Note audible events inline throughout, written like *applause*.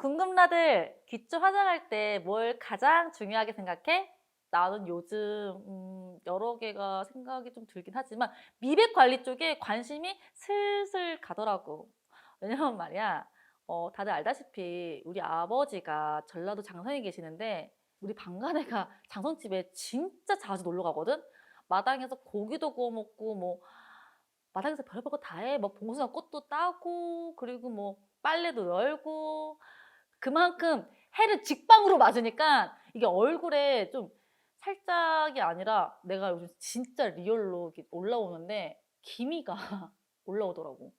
궁금라들 기초 화장할 때 뭘 가장 중요하게 생각해? 나는 요즘 음, 여러 개가 생각이 좀 들긴 하지만 미백 관리 쪽에 관심이 슬슬 가더라고. 왜냐면 말이야, 어, 다들 알다시피 우리 아버지가 전라도 장성에 계시는데 우리 방간애가 *laughs* 장성집에 진짜 자주 놀러 가거든. 마당에서 고기도 구워 먹고 뭐 마당에서 별별 거 다 해. 뭐 봉숭아 꽃도 따고 그리고 뭐 빨래도 널고 그만큼 해를 직방으로 맞으니까 이게 얼굴에 좀 살짝이 아니라 내가 요즘 진짜 리얼로 올라오는데 기미가 *laughs* 올라오더라고.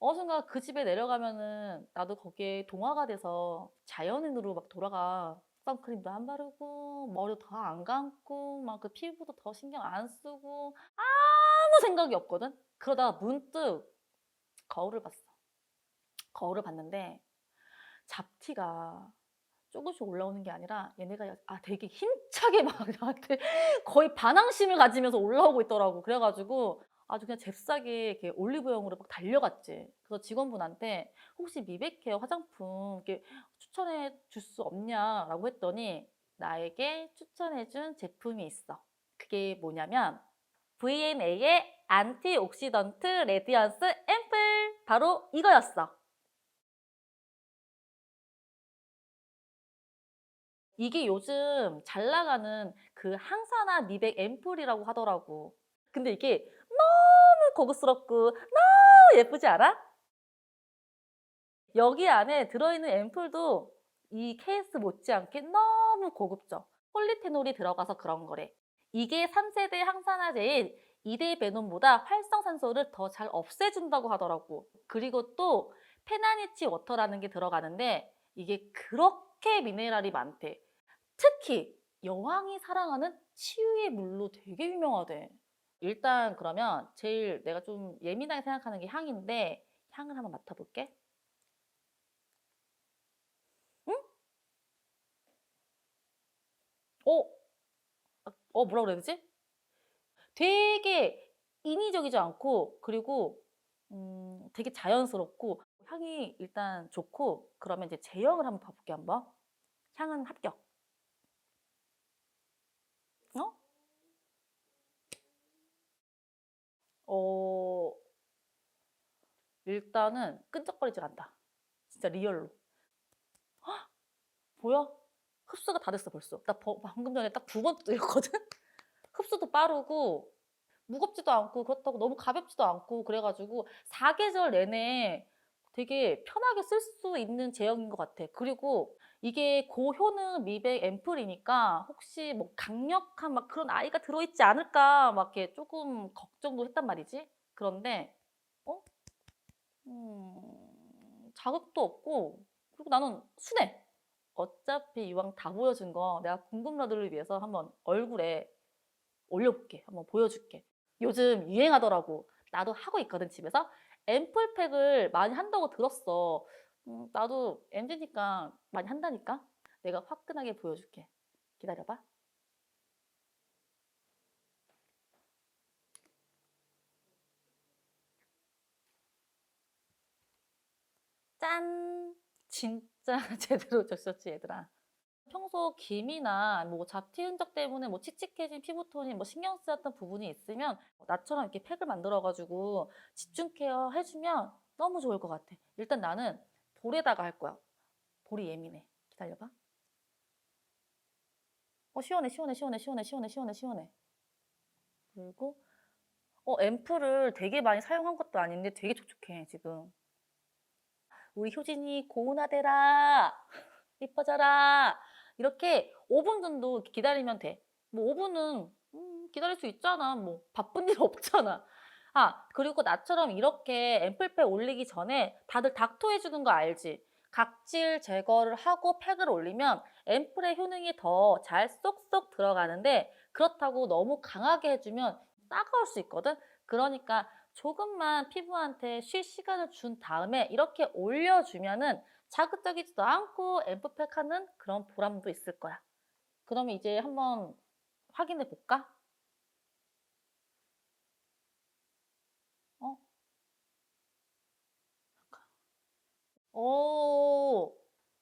어느 순간 그 집에 내려가면은 나도 거기에 동화가 돼서 자연인으로 막 돌아가. 선크림도 안 바르고 머리도 더안 감고 막 그 피부도 더 신경 안 쓰고 아무 생각이 없거든. 그러다가 문득 거울을 봤어. 거울을 봤는데 잡티가 조금씩 올라오는 게 아니라 얘네가 아 되게 힘차게 *laughs* 막 나한테 거의 반항심을 가지면서 올라오고 있더라고. 그래가지고 아주 그냥 잽싸게 이렇게 올리브영으로 막 달려갔지. 그래서 직원분한테 혹시 미백케어 화장품 이렇게 추천해 줄 수 없냐라고 했더니 나에게 추천해 준 제품이 있어. 그게 뭐냐면 VNA의 안티옥시던트 레디언스 앰플 바로 이거였어. 이게 요즘 잘 나가는 그 항산화 미백 앰플이라고 하더라고. 근데 이게 너무 고급스럽고 너무 예쁘지 않아? 여기 안에 들어있는 앰플도 이 케이스 못지않게 너무 고급져. 폴리테놀이 들어가서 그런 거래. 이게 3세대 항산화제인 이데베논보다 활성산소를 더 잘 없애준다고 하더라고. 그리고 또 페나니치 워터라는 게 들어가는데 이게 그렇게 미네랄이 많대. 특히 여왕이 사랑하는 치유의 물로 되게 유명하대. 일단 그러면 제일 내가 좀 예민하게 생각하는 게 향인데 향을 한번 맡아볼게. 응? 어? 아, 어 뭐라 그래야 되지? 되게 인위적이지 않고 그리고 음, 되게 자연스럽고 향이 일단 좋고 그러면 이제 제형을 한번 봐볼게 한번. 향은 합격. 어? 어, 일단은 끈적거리지 않다. 진짜 리얼로. 헉! 뭐야? 흡수가 다 됐어 벌써. 나 버- 방금 전에 딱 두번 뜯었거든? *laughs* 흡수도 빠르고 무겁지도 않고 그렇다고 너무 가볍지도 않고 그래가지고 사계절 내내 되게 편하게 쓸 수 있는 제형인 것 같아. 그리고 이게 고효능 미백 앰플이니까 혹시 뭐 강력한 막 그런 아이가 들어있지 않을까 막 이렇게 조금 걱정도 했단 말이지. 그런데 어? 음, 자극도 없고 그리고 나는 순해. 어차피 이왕 다 보여준 거 내가 궁금러들을 위해서 한번 얼굴에 올려볼게. 한번 보여줄게. 요즘 유행하더라고. 나도 하고 있거든 집에서. 앰플팩을 많이 한다고 들었어. 음, 나도 MZ니까 많이 한다니까. 내가 화끈하게 보여줄게. 기다려봐. 짠! 진짜 *laughs* 제대로 적셨지 얘들아. 평소 기미나 뭐 잡티 흔적 때문에 뭐 칙칙해진 피부톤이 뭐 신경 쓰였던 부분이 있으면 나처럼 이렇게 팩을 만들어가지고 집중 케어 해주면 너무 좋을 것 같아. 일단 나는 볼에다가 할 거야. 볼이 예민해. 기다려봐. 어 시원해 시원해 시원해 시원해 시원해 시원해 시원해. 그리고 어 앰플을 되게 많이 사용한 것도 아닌데 되게 촉촉해 지금. 우리 효진이 고운하대라. 이뻐져라. 이렇게 5분 정도 기다리면 돼. 뭐 5분은 음, 기다릴 수 있잖아. 뭐 바쁜 일 없잖아. 아, 그리고 나처럼 이렇게 앰플팩 올리기 전에 다들 닥터 해주는 거 알지? 각질 제거를 하고 팩을 올리면 앰플의 효능이 더 잘 쏙쏙 들어가는데 그렇다고 너무 강하게 해주면 따가울 수 있거든? 그러니까 조금만 피부한테 쉴 시간을 준 다음에 이렇게 올려주면은 자극적이지도 않고 앰플팩 하는 그런 보람도 있을 거야. 그러면 이제 한번 확인해 볼까? 어? 오,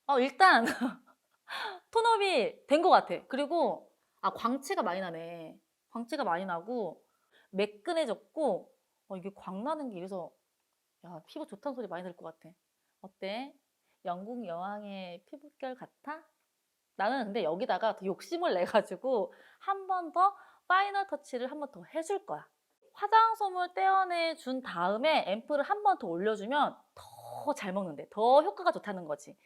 어, 일단 *laughs* 톤업이 된 것 같아. 그리고 아 광채가 많이 나네. 광채가 많이 나고 매끈해졌고 어, 이게 광 나는 게 이래서 야 피부 좋다는 소리 많이 들 것 같아. 어때? 영국 여왕의 피부결 같아? 나는 근데 여기다가 더 욕심을 내 가지고 한 번 더 파이널 터치를 한 번 더 해줄 거야. 화장솜을 떼어내 준 다음에 앰플을 한 번 더 올려주면 더 잘 먹는데 더 효과가 좋다는 거지.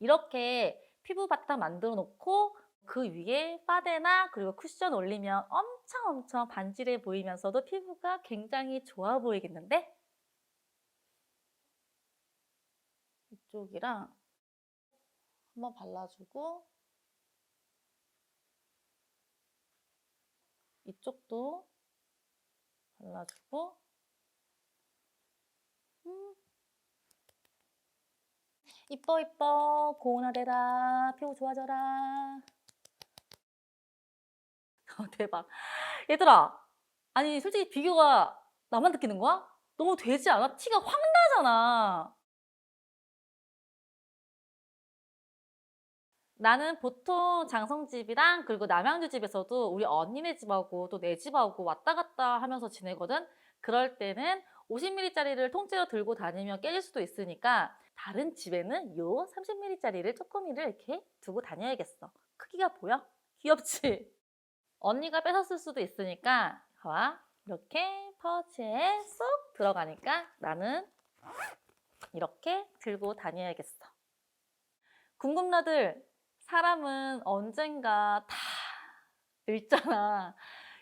이렇게 피부 바탕 만들어 놓고 그 위에 파데나 그리고 쿠션 올리면 엄청 엄청 반질해 보이면서도 피부가 굉장히 좋아 보이겠는데? 이쪽이랑 한번 발라주고 이쪽도 발라주고 음. 이뻐 이뻐 고운하대라 피부 좋아져라 *laughs* 어, 대박 얘들아 아니 솔직히 비교가 나만 느끼는 거야? 너무 되지 않아? 티가 확 나잖아 나는 보통 장성집이랑 그리고 남양주 집에서도 우리 언니네 집하고 또 내 집하고 왔다 갔다 하면서 지내거든. 그럴 때는 50ml짜리를 통째로 들고 다니면 깨질 수도 있으니까 다른 집에는 요 30ml짜리를 조금이를 이렇게 두고 다녀야겠어. 크기가 보여? 귀엽지? *laughs* 언니가 뺏었을 수도 있으니까 봐. 이렇게 파우치에 쏙 들어가니까 나는 이렇게 들고 다녀야겠어. 궁금라들 사람은 언젠가 다 늙잖아.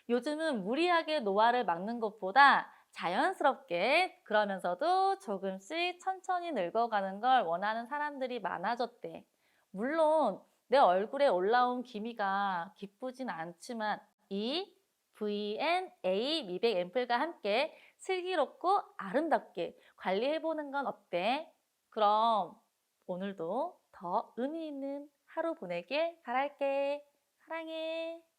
요즘은 무리하게 노화를 막는 것보다 자연스럽게 그러면서도 조금씩 천천히 늙어가는 걸 원하는 사람들이 많아졌대. 물론 내 얼굴에 올라온 기미가 기쁘진 않지만 이 VNA 미백 앰플과 함께 슬기롭고 아름답게 관리해보는 건 어때? 그럼 오늘도 더 의미 있는 하루 보내길 바랄게. 사랑해.